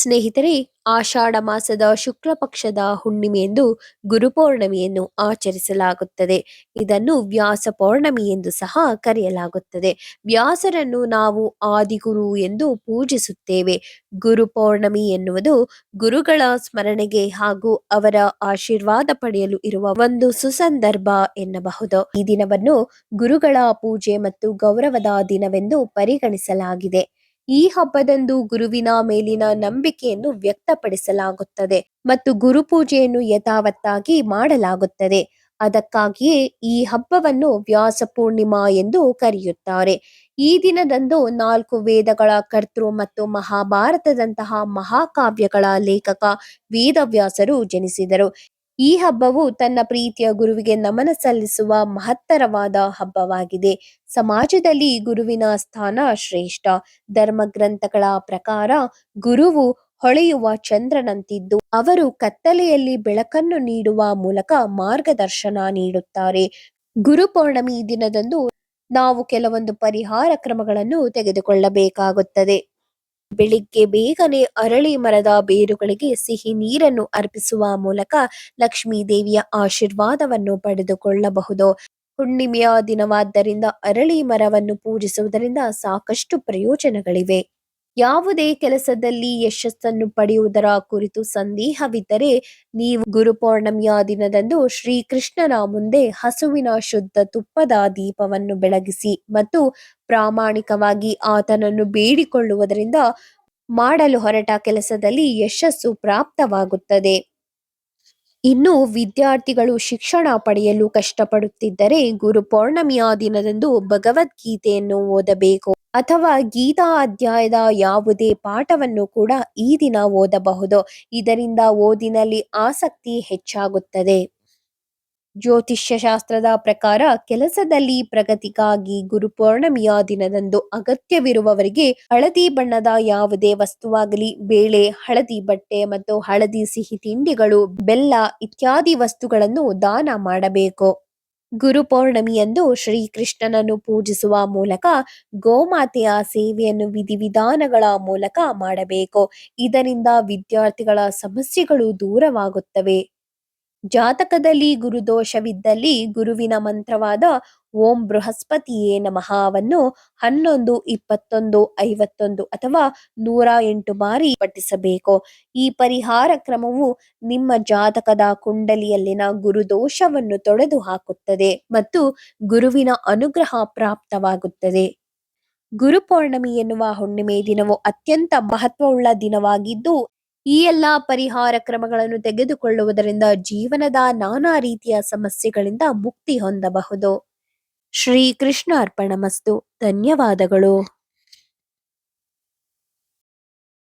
ಸ್ನೇಹಿತರೆ, ಆಷಾಢ ಮಾಸದ ಶುಕ್ಲ ಪಕ್ಷದ ಹುಣ್ಣಿಮೆಯಂದು ಗುರುಪೌರ್ಣಮಿಯನ್ನು ಆಚರಿಸಲಾಗುತ್ತದೆ. ಇದನ್ನು ವ್ಯಾಸ ಪೌರ್ಣಮಿ ಎಂದು ಸಹ ಕರೆಯಲಾಗುತ್ತದೆ. ವ್ಯಾಸರನ್ನು ನಾವು ಆದಿಗುರು ಎಂದು ಪೂಜಿಸುತ್ತೇವೆ. ಗುರು ಪೌರ್ಣಮಿ ಎನ್ನುವುದು ಗುರುಗಳ ಸ್ಮರಣೆಗೆ ಹಾಗೂ ಅವರ ಆಶೀರ್ವಾದ ಪಡೆಯಲು ಇರುವ ಒಂದು ಸುಸಂದರ್ಭ ಎನ್ನಬಹುದು. ಈ ದಿನವನ್ನು ಗುರುಗಳ ಪೂಜೆ ಮತ್ತು ಗೌರವದ ದಿನವೆಂದು ಪರಿಗಣಿಸಲಾಗಿದೆ. ಈ ಹಬ್ಬದಂದು ಗುರುವಿನ ಮೇಲಿನ ನಂಬಿಕೆಯನ್ನು ವ್ಯಕ್ತಪಡಿಸಲಾಗುತ್ತದೆ ಮತ್ತು ಗುರುಪೂಜೆಯನ್ನು ಯಥಾವತ್ತಾಗಿ ಮಾಡಲಾಗುತ್ತದೆ. ಅದಕ್ಕಾಗಿಯೇ ಈ ಹಬ್ಬವನ್ನು ವ್ಯಾಸ ಪೂರ್ಣಿಮಾ ಎಂದು ಕರೆಯುತ್ತಾರೆ. ಈ ದಿನದಂದು ನಾಲ್ಕು ವೇದಗಳ ಕರ್ತೃ ಮತ್ತು ಮಹಾಭಾರತದಂತಹ ಮಹಾಕಾವ್ಯಗಳ ಲೇಖಕ ವೇದವ್ಯಾಸರು ಜನಿಸಿದರು. ಈ ಹಬ್ಬವು ತನ್ನ ಪ್ರೀತಿಯ ಗುರುವಿಗೆ ನಮನ ಸಲ್ಲಿಸುವ ಮಹತ್ತರವಾದ ಹಬ್ಬವಾಗಿದೆ. ಸಮಾಜದಲ್ಲಿ ಗುರುವಿನ ಸ್ಥಾನ ಶ್ರೇಷ್ಠ. ಧರ್ಮ ಗ್ರಂಥಗಳ ಪ್ರಕಾರ ಗುರುವು ಹೊಳೆಯುವ ಚಂದ್ರನಂತಿದ್ದು, ಅವರು ಕತ್ತಲೆಯಲ್ಲಿ ಬೆಳಕನ್ನು ನೀಡುವ ಮೂಲಕ ಮಾರ್ಗದರ್ಶನ ನೀಡುತ್ತಾರೆ. ಗುರು ಪೌರ್ಣಮಿ ದಿನದಂದು ನಾವು ಕೆಲವೊಂದು ಪರಿಹಾರ ಕ್ರಮಗಳನ್ನು ತೆಗೆದುಕೊಳ್ಳಬೇಕಾಗುತ್ತದೆ. ಬೆಳಿಗ್ಗೆ ಬೇಗನೆ ಅರಳಿ ಮರದ ಬೇರುಗಳಿಗೆ ಸಿಹಿ ನೀರನ್ನು ಅರ್ಪಿಸುವ ಮೂಲಕ ಲಕ್ಷ್ಮೀ ದೇವಿಯ ಆಶೀರ್ವಾದವನ್ನು ಪಡೆದುಕೊಳ್ಳಬಹುದು. ಹುಣ್ಣಿಮೆಯ ದಿನವಾದ್ದರಿಂದ ಅರಳಿ ಮರವನ್ನು ಪೂಜಿಸುವುದರಿಂದ ಸಾಕಷ್ಟು ಪ್ರಯೋಜನಗಳಿವೆ. ಯಾವುದೇ ಕೆಲಸದಲ್ಲಿ ಯಶಸ್ಸನ್ನು ಪಡೆಯುವುದರ ಕುರಿತು ಸಂದೇಹವಿದ್ದರೆ ನೀವು ಗುರುಪೌರ್ಣಮಿಯ ದಿನದಂದು ಶ್ರೀಕೃಷ್ಣನ ಮುಂದೆ ಹಸುವಿನ ಶುದ್ಧ ತುಪ್ಪದ ದೀಪವನ್ನು ಬೆಳಗಿಸಿ ಮತ್ತು ಪ್ರಾಮಾಣಿಕವಾಗಿ ಆತನನ್ನು ಬೇಡಿಕೊಳ್ಳುವುದರಿಂದ ಮಾಡಲು ಹೊರಟ ಕೆಲಸದಲ್ಲಿ ಯಶಸ್ಸು ಪ್ರಾಪ್ತವಾಗುತ್ತದೆ. ಇನ್ನು ವಿದ್ಯಾರ್ಥಿಗಳು ಶಿಕ್ಷಣ ಪಡೆಯಲು ಕಷ್ಟಪಡುತ್ತಿದ್ದರೆ ಗುರು ಪೌರ್ಣಮಿಯ ದಿನದಂದು ಭಗವದ್ಗೀತೆಯನ್ನು ಓದಬೇಕು. ಅಥವಾ ಗೀತಾ ಅಧ್ಯಾಯದ ಯಾವುದೇ ಪಾಠವನ್ನು ಕೂಡ ಈ ದಿನ ಓದಬಹುದು. ಇದರಿಂದ ಓದಿನಲ್ಲಿ ಆಸಕ್ತಿ ಹೆಚ್ಚಾಗುತ್ತದೆ. ಜ್ಯೋತಿಷ್ಯ ಶಾಸ್ತ್ರದ ಪ್ರಕಾರ ಕೆಲಸದಲ್ಲಿ ಪ್ರಗತಿಗಾಗಿ ಗುರುಪೌರ್ಣಮಿಯ ದಿನದಂದು ಅಗತ್ಯವಿರುವವರಿಗೆ ಹಳದಿ ಬಣ್ಣದ ಯಾವುದೇ ವಸ್ತುವಾಗಲಿ, ಬೇಳೆ, ಹಳದಿ ಬಟ್ಟೆ ಮತ್ತು ಹಳದಿ ಸಿಹಿ ತಿಂಡಿಗಳು, ಬೆಲ್ಲ ಇತ್ಯಾದಿ ವಸ್ತುಗಳನ್ನು ದಾನ ಮಾಡಬೇಕು. ಗುರು ಪೌರ್ಣಮಿಯಂದು ಶ್ರೀಕೃಷ್ಣನನ್ನು ಪೂಜಿಸುವ ಮೂಲಕ ಗೋಮಾತೆಯ ಸೇವೆಯನ್ನು ವಿಧಿವಿಧಾನಗಳ ಮೂಲಕ ಮಾಡಬೇಕು. ಇದರಿಂದ ವಿದ್ಯಾರ್ಥಿಗಳ ಸಮಸ್ಯೆಗಳು ದೂರವಾಗುತ್ತವೆ. ಜಾತಕದಲ್ಲಿ ಗುರುದೋಷವಿದ್ದಲ್ಲಿ ಗುರುವಿನ ಮಂತ್ರವಾದ ಓಂ ಬೃಹಸ್ಪತಿಯೇ ನಮಃವನ್ನು ಹನ್ನೊಂದು, ಇಪ್ಪತ್ತೊಂದು, ಐವತ್ತೊಂದು ಅಥವಾ ನೂರ ಎಂಟು ಬಾರಿ ಪಠಿಸಬೇಕು. ಈ ಪರಿಹಾರ ಕ್ರಮವು ನಿಮ್ಮ ಜಾತಕದ ಕುಂಡಲಿಯಲ್ಲಿನ ಗುರುದೋಷವನ್ನು ತೊಡೆದು ಹಾಕುತ್ತದೆ ಮತ್ತು ಗುರುವಿನ ಅನುಗ್ರಹ ಪ್ರಾಪ್ತವಾಗುತ್ತದೆ. ಗುರುಪೌರ್ಣಮಿ ಎನ್ನುವ ಹುಣ್ಣಿಮೆ ದಿನವು ಅತ್ಯಂತ ಮಹತ್ವವುಳ್ಳ ದಿನವಾಗಿದ್ದು ಈ ಎಲ್ಲಾ ಪರಿಹಾರ ಕ್ರಮಗಳನ್ನು ತೆಗೆದುಕೊಳ್ಳುವುದರಿಂದ ಜೀವನದ ನಾನಾ ರೀತಿಯ ಸಮಸ್ಯೆಗಳಿಂದ ಮುಕ್ತಿ ಹೊಂದಬಹುದು. ಶ್ರೀ ಕೃಷ್ಣ ಅರ್ಪಣ ಮಸ್ತು ಧನ್ಯವಾದಗಳು.